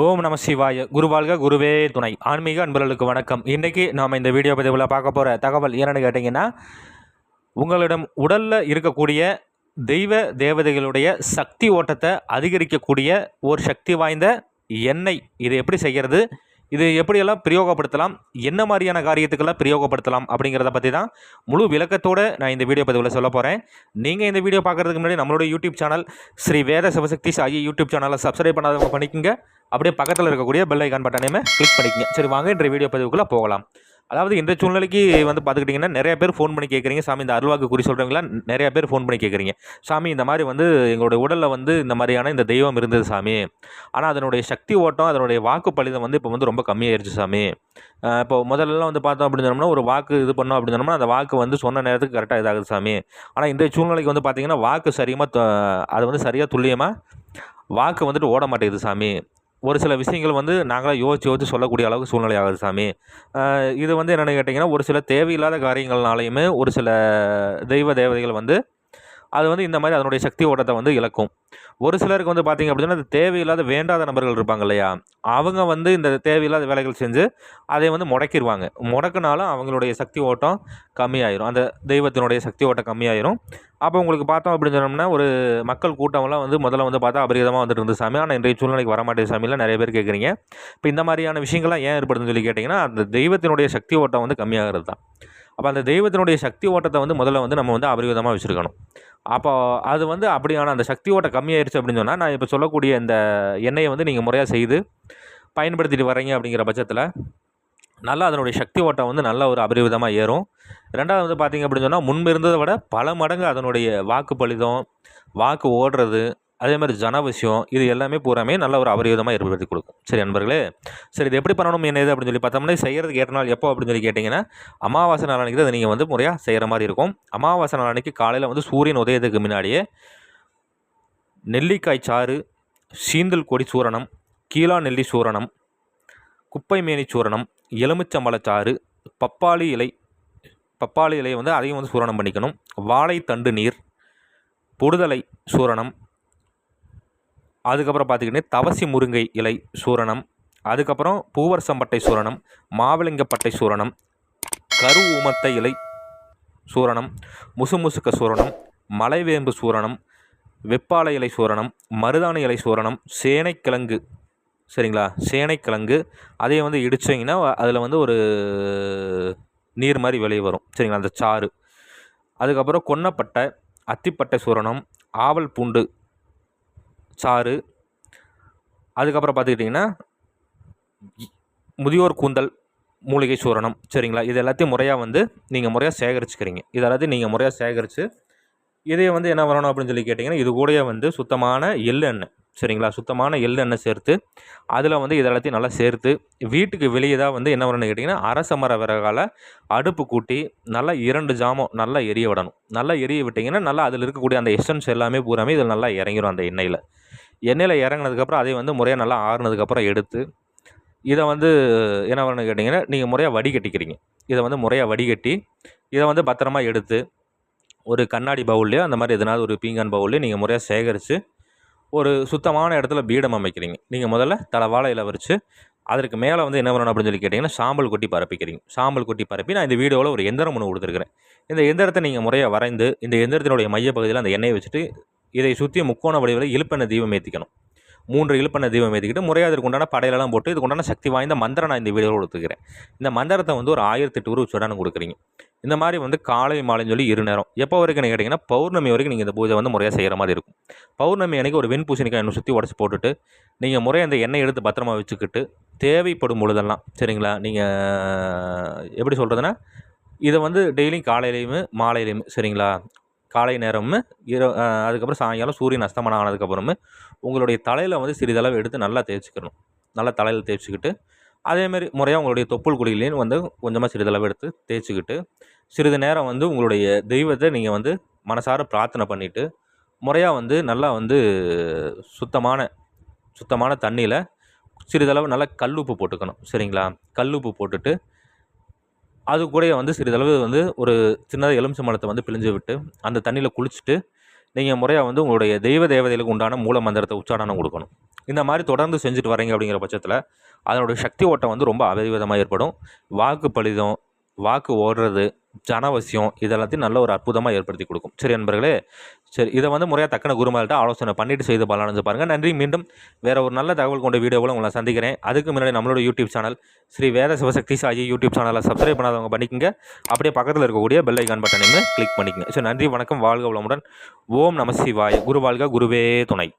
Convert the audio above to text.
ஓம் நம சிவாய. குருவாழ்க குருவே துணை. ஆன்மீக அன்பர்களுக்கு வணக்கம். இன்றைக்கி நாம் இந்த வீடியோ பதிவில் பார்க்க போகிற தகவல் என்னென்னு கேட்டிங்கன்னா உங்களிடம் உடலில் இருக்கக்கூடிய தெய்வ தேவதைகளுடைய சக்தி ஓட்டத்தை அதிகரிக்கக்கூடிய ஒரு சக்தி வாய்ந்த எண்ணெய். இது எப்படி செய்கிறது இது எப்படியெல்லாம் பிரயோகப்படுத்தலாம்? என்ன மாதிரியான காரியத்துக்கெல்லாம் பிரயோகப்படுத்தலாம்? அப்படிங்கிறத பற்றி தான் முழு விளக்கத்தோடு நான் இந்த வீடியோ பதிவில் சொல்ல போகிறேன் நீங்கள் இந்த வீடியோ பார்க்குறதுக்கு முன்னாடி நம்மளோட YouTube channel Sri Veda Sivasakthi Sai YouTube சேனலை சப்ஸ்கிரைப் பண்ணாதவங்க பண்ணிக்கோங்க. அப்படியே பக்கத்தில் இருக்கக்கூடிய பெல் ஐக்கான் பட்டனையுமே கிளிக் பண்ணிக்கங்க. சரி வாங்க இன்றைய வீடியோ பதிவுக்குள்ளே போகலாம். அதாவது இந்த சூழ்நிலைக்கு வந்து பார்த்துக்கிட்டிங்கன்னா நிறைய பேர் ஃபோன் பண்ணி கேட்குறீங்க. சாமி இந்த அருள்வாக்கு குறி சொல்கிறவங்களா நிறைய பேர் ஃபோன் பண்ணி கேட்குறீங்க. சாமி இந்த மாதிரி வந்து எங்களுடைய உடலில் வந்து இந்த மாதிரியான இந்த தெய்வம் இருந்தது சாமி. ஆனால் அதனுடைய சக்தி ஓட்டம் அதனுடைய வாக்கு பலிதம் வந்து இப்போ வந்து ரொம்ப கம்மியாயிருச்சு சாமி. இப்போ முதல்லலாம் வந்து பார்த்தோம் அப்படின்னு சொன்னோம்னா ஒரு வாக்கு இது பண்ணோம் அப்படின்னு சொன்னோம்னா அந்த வாக்கு வந்து சொன்ன நேரத்துக்கு கரெக்டாக இதாகுது சாமி. ஆனால் இந்த சூழ்நிலைக்கு வந்து பார்த்திங்கன்னா வாக்கு சரியாக அது வந்து சரியாக துல்லியமாக வாக்கு வந்துட்டு ஓட மாட்டேங்குது சாமி. ஒரு சில விஷயங்கள் வந்து நாங்களாம் யோசிச்சு யோசிச்சு சொல்லக்கூடிய அளவுக்கு சூழ்நிலை ஆகுது சாமி. இது வந்து என்னென்னு கேட்டிங்கன்னா ஒரு சில தேவையில்லாத காரியங்கள்னாலையுமே ஒரு சில தெய்வ தேவதைகள் வந்து அது வந்து இந்த மாதிரி அதனுடைய சக்தி ஓட்டத்தை வந்து இழக்கும். ஒரு சிலருக்கு வந்து பார்த்திங்க அப்படின்னா அது தேவையில்லாத வேண்டாத நபர்கள் இருப்பாங்க இல்லையா? அவங்க வந்து இந்த தேவையில்லாத வேலைகள் செஞ்சு அதை வந்து முடக்கிடுவாங்க முடக்குனாலும் அவங்களுடைய சக்தி ஓட்டம் கம்மியாயிரும். அந்த தெய்வத்தினுடைய சக்தி ஓட்டம் கம்மியாயிரும். அப்போ உங்களுக்கு பார்த்தோம் அப்படின்னு சொன்னோம்னா ஒரு மக்கள் கூட்டம்லாம் வந்து முதல்ல வந்து பார்த்தா அபரிதமாக வந்துட்டு இருந்தது சாமி. ஆனால் இன்றைய சூழ்நிலைக்கு வரமாட்டேது சாமியில் நிறைய பேர் கேட்குறீங்க இப்போ இந்த மாதிரியான விஷயங்கள்லாம் ஏன் ஏற்படுதுன்னு சொல்லி கேட்டிங்கன்னா அந்த தெய்வத்தினுடைய சக்தி ஓட்டம் வந்து கம்மியாகிறது தான். அப்போ அந்த தெய்வத்தினுடைய சக்தி ஓட்டத்தை வந்து முதல்ல வந்து நம்ம வந்து அபரிவிதமாக வச்சுருக்கணும். அப்போ அது வந்து அப்படியான அந்த சக்தி ஓட்டம் கம்மியாயிருச்சு அப்படின்னு சொன்னால் நான் இப்போ சொல்லக்கூடிய இந்த எண்ணெயை வந்து நீங்கள் முறையாக செய்து பயன்படுத்திட்டு வரீங்க அப்படிங்கிற பட்சத்தில் நல்லா அதனுடைய சக்தி ஓட்டம் வந்து நல்ல ஒரு அபரிவிதமாக ஏறும். ரெண்டாவது வந்து பார்த்திங்க அப்படின்னு சொன்னால் முன்பு இருந்ததை விட பல மடங்கு அதனுடைய வாக்கு பலிதம் வாக்கு ஓடுறது அதே மாதிரி ஜன விஷயம் இது எல்லாமே பூராமே நல்ல ஒரு அபரிவிதமாக ஏற்படுத்தி கொடுக்கும். சரி நண்பர்களே சரி இது எப்படி பண்ணணும் என்ன இது அப்படின்னு சொல்லி பார்த்தோம்னா செய்கிறதுக்கு ஏற்ற நாள் எப்போ அப்படின்னு சொல்லி கேட்டிங்கன்னா அமாவாசை நாள் அதை நீங்கள் வந்து முறையாக செய்கிற மாதிரி இருக்கும். அமாவாசை நாள் காலையில் வந்து சூரியன் உதயத்துக்கு முன்னாடியே நெல்லிக்காய் சாறு சீந்தல் கொடி சூரணம் கீழா நெல்லி சூரணம் குப்பை மேனி சூரணம் எலுமிச்சம்பழச்சாறு பப்பாளி இலை பப்பாளி இலையை வந்து அதையும் வந்து சூரணம் பண்ணிக்கணும். வாழைத்தண்டு நீர் புடுதலை சூரணம் அதுக்கப்புறம் பார்த்திங்கன்னா தவசி முருங்கை இலை சூரணம் அதுக்கப்புறம் பூவரசம்பட்டை சூரணம் மாவிளிங்கப்பட்டை சூரணம் கரு ஊமத்த இலை சூரணம் முசுமுசுக்க சூரணம் மலைவேம்பு சூரணம் வெப்பாலை இலை சூரணம் மருதாணி இலை சூரணம் சேனைக்கிழங்கு. சரிங்களா? சேனைக்கிழங்கு. அதையும் வந்து இடிச்சிங்கன்னா அதில் வந்து ஒரு நீர் மாதிரி வெளியே வரும். சரிங்களா? அந்த சாறு. அதுக்கப்புறம் கொன்னப்பட்டை அத்திப்பட்டை சூரணம் ஆவல் பூண்டு சாறு. அதுக்கப்புறம் பார்த்துக்கிட்டிங்கன்னா முதியோர் கூந்தல் மூலிகை சூரணம் சரிங்களா? இது எல்லாத்தையும் முறையாக வந்து நீங்கள் முறையாக சேகரிச்சுக்கிறீங்க. இது எல்லாத்தையும் நீங்கள் முறையாக சேகரித்து இதை வந்து என்ன வரணும் அப்படின்னு சொல்லி கேட்டிங்கன்னா இது கூடயே வந்து சுத்தமான எள்ளெண்ணெய் சரிங்களா? சுத்தமான எள்ளெண்ணெய் சேர்த்து அதில் வந்து இது எல்லாத்தையும் நல்லா சேர்த்து வீட்டுக்கு வெளியே தான் வந்து என்ன வரணும்னு கேட்டிங்கன்னா அரச மர விறகால் அடுப்பு கூட்டி நல்லா இரண்டு ஜாமம் நல்லா எரிய விடணும். நல்லா எரிய விட்டிங்கன்னா நல்லா அதில் இருக்கக்கூடிய அந்த எசன்ஸ் எல்லாமே பூராமே இதில் நல்லா இறங்கிடும் அந்த எண்ணெயில். எண்ணெயில் இறங்கினதுக்கப்புறம் அதை வந்து முறையாக நல்லா ஆறுனதுக்கப்புறம் எடுத்து இதை வந்து என்ன பண்ணணும்னு கேட்டிங்கன்னா நீங்கள் முறையாக வடிகட்டிக்கிறீங்க இதை வந்து முறையாக வடிகட்டி இதை வந்து பத்திரமா எடுத்து ஒரு கண்ணாடி பவுல்லையோ அந்த மாதிரி எதனாவது ஒரு பீங்கான் பவுல்லையோ நீங்கள் முறையாக சேகரித்து ஒரு சுத்தமான இடத்துல பீடம் அமைக்கிறீங்க. நீங்கள் முதல்ல தலை வாழை இலை அதற்கு மேலே வந்து என்ன பண்ணணும் அப்படின்னு சொல்லி கேட்டிங்கன்னா சாம்பல் கொட்டி பரப்பிக்கிறீங்க. சாம்பல் கொட்டி பரப்பி நான் இந்த வீடியோவில் ஒரு எந்திரம் ஒன்று கொடுத்துருக்குறேன். இந்த எந்திரத்தை நீங்கள் முறையாக வரைந்து இந்த எந்திரத்தினுடைய மையப்பகுதியில் அந்த எண்ணெயை வச்சுட்டு இதை சுற்றி முக்கோண வடிவில் இழுப்பெண்ண தீபம் ஏற்றிக்கணும் மூன்று இழுப்பெண்ண தீபம் ஏற்றிக்கிட்டு முறையாக அதற்கு உண்டான படையலெல்லாம் போட்டு இதுக்கு உண்டான சக்தி வாய்ந்த மந்திரம் நான் இந்த வீடியோவில் கொடுத்துக்கிறேன். இந்த மந்திரத்தை வந்து ஒரு ஆயிரத்தி எட்டு ரூபா சுடான கொடுக்குறீங்க. இந்த மாதிரி வந்து காலை மாலைன்னு சொல்லி இரு நேரம். எப்போ வரைக்கும் கேட்டிங்கன்னா பௌர்ணமி வரைக்கும் நீங்கள் இந்த பூஜை வந்து முறையாக செய்கிற மாதிரி இருக்கும். பௌர்ணமி அன்றைக்கி ஒரு வெண் பூசணிக்காய் எண்ணெய் சுற்றி உடச்சி போட்டுட்டு நீங்கள் முறையாக அந்த எண்ணெய் எடுத்து பத்திரமா வச்சுக்கிட்டு தேவைப்படும் பொழுதெல்லாம் சரிங்களா? நீங்கள் எப்படி சொல்கிறதுனா இதை வந்து டெய்லியும் காலையிலையுமே மாலையிலையுமே சரிங்களா? காலை நேரமும் இரவு அதுக்கப்புறம் சாயங்காலம் சூரியன் அஸ்தமனம் ஆனதுக்கப்புறமே உங்களுடைய தலையில் வந்து சிறிதளவு எடுத்து நல்லா தேய்ச்சிக்கணும். நல்லா தலையில் தேய்ச்சிக்கிட்டு அதேமாரி முறையாக உங்களுடைய தொப்புள் குழியிலையும் வந்து கொஞ்சமாக சிறிதளவு எடுத்து தேய்ச்சிக்கிட்டு சிறிது நேரம் வந்து உங்களுடைய தெய்வத்தை நீங்கள் வந்து மனசார பிரார்த்தனை பண்ணிவிட்டு முறையாக வந்து நல்லா வந்து சுத்தமான சுத்தமான தண்ணியில் சிறிதளவு நல்லா கல்லுப்பு போட்டுக்கணும். சரிங்களா? கல்லுப்பு போட்டுட்டு அது கூட வந்து சிறிதளவு வந்து ஒரு சின்னதாக எலுமிச்சை மரத்தை வந்து பிழிஞ்சு விட்டு அந்த தண்ணியில் குளிச்சுட்டு நீங்கள் முறையாக வந்து உங்களுடைய தெய்வ தேவதைகளுக்கு உண்டான மூல மந்திரத்தை உச்சாரணம் கொடுக்கணும். இந்த மாதிரி தொடர்ந்து செஞ்சுட்டு வரீங்க அப்படிங்கிற பட்சத்தில் அதனுடைய சக்தி ஓட்டம் வந்து ரொம்ப அபரிவிதமாக ஏற்படும். வாக்கு பலிதம் வாக்கு ஓடுறது ஜனவசியம் இதெல்லாத்தையும் நல்ல ஒரு அற்புதமாக ஏற்படுத்தி கொடுக்கும். சரி நண்பர்களே சரி இதை வந்து முறையாக தக்கன குருமால்கிட்ட ஆலோசனை பண்ணிட்டு செய்து பலனஞ்சு பாருங்கள் நன்றி மீண்டும் வேறு ஒரு நல்ல தகவல் கொண்ட வீடியோவில் உங்களை சந்திக்கிறேன். அதுக்கு முன்னாடி நம்மளோட YouTube channel Sri Veda Sivasakthi Saji YouTube சேனலை சப்ஸ்கிரைப் பண்ணாதவங்க பண்ணிக்கங்க. அப்படியே பக்கத்தில் இருக்கக்கூடிய பெல் ஐக்கான் பட்டனையுமே கிளிக் பண்ணிக்கங்க. ஸோ நன்றி வணக்கம் வாழ்க வளமுடன். ஓம் நம சிவாய. குரு வாழ்க குருவே துணை.